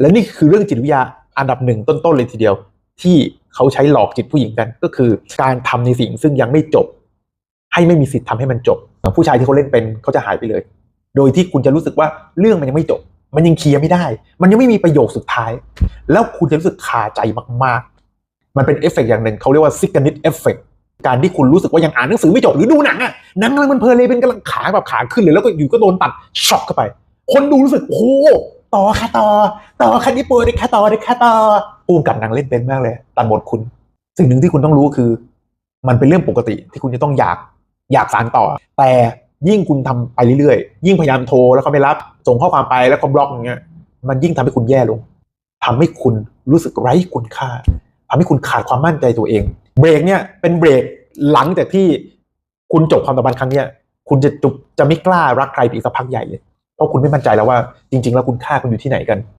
และนี่คือเรื่องจิตวิทยาอันดับหนึ่งต้นๆเลยทีเดียว ที่เขาใช้หลอกจิตผู้หญิงกันก็คือการทำในสิ่งซึ่งยังไม่จบ ให้ไม่มีสิทธิ์ทำให้มันจบ ผู้ชายที่เขาเล่นเป็นเขาจะหายไปเลย โดยที่คุณจะรู้สึกว่าเรื่องมันยังไม่จบ มันยังเคลียร์ไม่ได้ มันยังไม่มีประโยคสุดท้าย แล้วคุณจะรู้สึกคาใจมากๆ มันเป็นเอฟเฟกต์อย่างหนึ่งเขาเรียกว่าซิกนิตเอฟเฟกการที่คุณรู้สึกว่ายังอ่านหนังสือไม่จบหรือดูหนังอะหนังกำลังมันเพลินเลยเป็นกำลังขาแบบขาขึ้นเลยแล้วก็อยู่ก็โดนตัดช็อกเข้าไป คนดูรู้สึกโอ้ ต่อค่ะต่อต่อค่ะนี่ปวดเลยค่ะต่อเลยค่ะต่อปูมกับนังเล่นเป็นมากเลย ตัดบทคุณ สิ่งหนึ่งที่คุณต้องรู้คือ มันเป็นเรื่องปกติที่คุณจะต้องอยากอยากสานต่อ แต่ยิ่งคุณทำไปเรื่อยๆ ยิ่งพยายามโทรแล้วเขาไม่รับ ส่งข้อความไปแล้วเขาบล็อกอย่างเงี้ย มันยิ่งทำให้คุณแย่ลงทำให้คุณรู้สึกไร้คุณค่าทำให้คุณขาดความมั่นใจตัวเอง เบรกเนี่ยเป็นเบรกหลังจากที่คุณจบความสัมพันธ์ครั้งเนี้ยคุณจะจุจะไม่กล้ารักใครอีกสักพักใหญ่เลย เพราะคุณไม่มั่นใจแล้วว่าจริง ๆ แล้วคุณค่าคุณอยู่ที่ไหนกัน